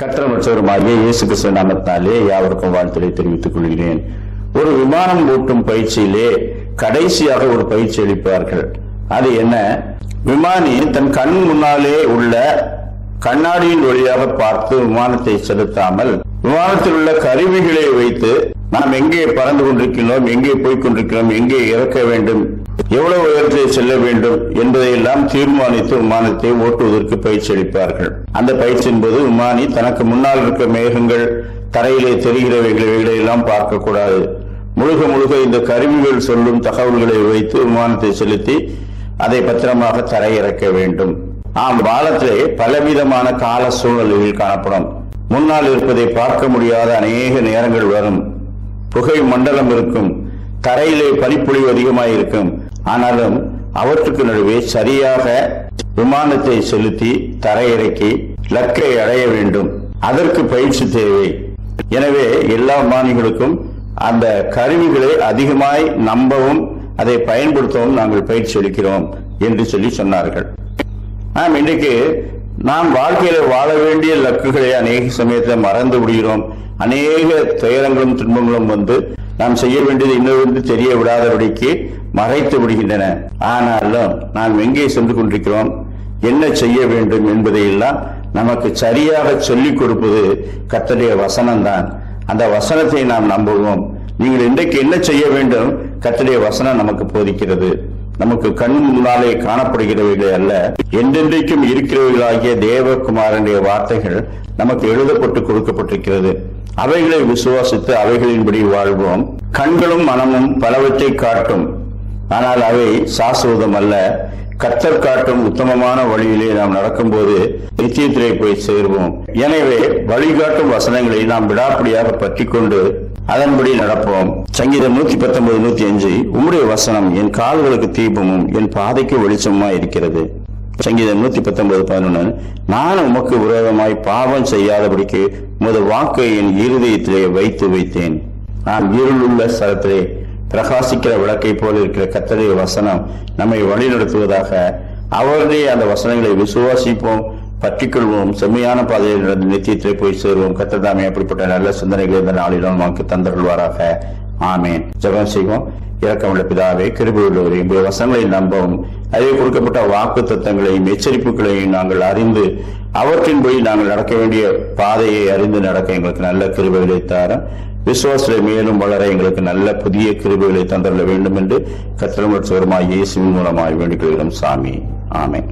கத்திரமற்றவருமாகிய இயேசு கிருஷ்ண நாமத்தினாலே யாவருக்கும் வாழ்த்துறை தெரிவித்துக் கொள்கிறேன். ஒரு விமானம் ஓட்டும் பயிற்சியிலே கடைசியாக ஒரு பயிற்சி அளிப்பார்கள். அது என்ன? விமானி தன் கண் முன்னாலே உள்ள கண்ணாடியின் வழியாக பார்த்து விமானத்தை செலுத்தாமல் விமானத்தில் உள்ள கருவிகளை வைத்து நாம் எங்கே பறந்து கொண்டிருக்கிறோம் எங்கே போய்க் கொண்டிருக்கிறோம் எங்கே இறக்க வேண்டும் எவ்வளவு உயரத்தில் செல்ல வேண்டும் என்பதையெல்லாம் தீர்மானித்து விமானத்தை ஓட்டுவதற்கு பயிற்சி அளிப்பார்கள். அந்த பயிற்சியின் போது விமானி தனக்கு முன்னால் இருக்க மேகங்கள் தரையிலே தெரிகிறவைகளை எல்லாம் பார்க்கக்கூடாது. முழுக முழுக இந்த கருவிகள் சொல்லும் தகவல்களை வைத்து விமானத்தை செலுத்தி அதை பத்திரமாக தரையிறக்க வேண்டும். ஆம் பாலத்திலே பலவிதமான கால சூழ்நிலைகள் காணப்படும். முன்னால் இருப்பதை பார்க்க முடியாத அநேக நேரங்கள் வரும். புகை மண்டலம் இருக்கும். தரையிலே பனிப்பொழிவு அதிகமாக இருக்கும் ஆனாலும் அவற்றுக்கு நடுவே சரியாக விமானத்தை செலுத்தி தரையிறக்கி லக்கை அடைய வேண்டும். அதற்கு பயிற்சி தேவை. எனவே எல்லா விமானிகளுக்கும் அந்த கருவிகளை அதிகமாய் நம்பவும் அதை பயன்படுத்தவும் நாங்கள் பயிற்சி அளிக்கிறோம் என்று சொல்லி சொன்னார்கள். நாம் இன்றைக்கு நாம் வாழ்க்கையில வாழ வேண்டிய லக்குகளை அநேக சமயத்தை மறந்து விடுகிறோம். அநேக துயரங்களும் துன்பங்களும் வந்து நாம் செய்ய வேண்டியது இன்னொரு தெரிய விடாதபடிக்கு மறைத்து விடுகின்றன. ஆனாலும் நாம் எங்கே சென்று கொண்டிருக்கிறோம்? என்ன செய்ய வேண்டும் என்பதையெல்லாம் நமக்கு சரியாக சொல்லிக் கொடுப்பது கத்தடைய வசனம்தான். அந்த வசனத்தை நாம் நம்புவோம். நீங்கள் இன்றைக்கு என்ன செய்ய வேண்டும்? கத்தடைய வசனம் நமக்கு போதிக்கிறது. நமக்கு கண் முன்னாலே காணப்படுகிறவைகளே அல்ல. என்றென்றைக்கும் இருக்கிறவைகளாகிய தேவகுமாரனுடைய வார்த்தைகள் நமக்கு எழுதப்பட்டு கொடுக்கப்பட்டிருக்கிறது. அவைகளை விசுவாசித்து அவைகளின்படி வாழ்வோம். கண்களும் மனமும் பலவற்றை காட்டும். ஆனால் அவை சாஸ்வதம் அல்ல. கத்தர் காட்டும் உத்தமமான வழியிலே நாம் நடக்கும்போது நிச்சயத்திலே போய் சேருவோம். எனவே வழிகாட்டும் வசனங்களை நாம் விடாப்பிடியாக பற்றிக்கொண்டு அதன்படி நடப்போம். சங்கீதம் நூத்தி பத்தொன்பது நூத்தி அஞ்சு உம்முடைய வசனம் என் கால்களுக்கு தீபமும் என் பாதைக்கு வெளிச்சமா இருக்கிறது. சங்கீதம் நூத்தி பத்தொன்பது பதினொன்னு. நான் உமக்கு விரோதமாய் பாவம் செய்யாதபடிக்கு முத வாக்கை என் இருதயத்திலே வைத்து வைத்தேன். நான் இருளுள்ள ஸ்தலத்திலே பிரகாசிக்கிற விளக்கை போல இருக்கிற கத்தடைய வசனம் நம்மை வழிநடத்துவதாக அவருடைய அந்த வசனங்களை விசுவாசிப்போம். பற்றிக்கொள்வோம். செம்மையான பாதையில் நடந்து நித்தியத்திலே போய் சேருவோம். கத்ததாமே அப்படிப்பட்ட நல்ல சிந்தனைகள் இந்த நாளிலும் நமக்கு தந்தருள்வாராக. ஆமேன். ஜபம் செய்வோம். இறக்கமுள்ள பிதாவே கிருபியுள்ளவரே உங்களுடைய வசங்களை நம்பவும் அதில் கொடுக்கப்பட்ட வாக்கு தத்தங்களையும் எச்சரிப்புகளையும் நாங்கள் அறிந்து அவற்றின்படி நாங்கள் நடக்க வேண்டிய பாதையை அறிந்து நடக்க எங்களுக்கு நல்ல கிருபைகளை தார விசுவாசத்தை மேலும் வளர எங்களுக்கு நல்ல புதிய கிருபைகளை தந்துள்ள வேண்டும் என்று கத்திரமற்றவருமாய் இயேசுவின் மூலமாக வேண்டிக் கொள்கிறோம். சாமி. ஆமை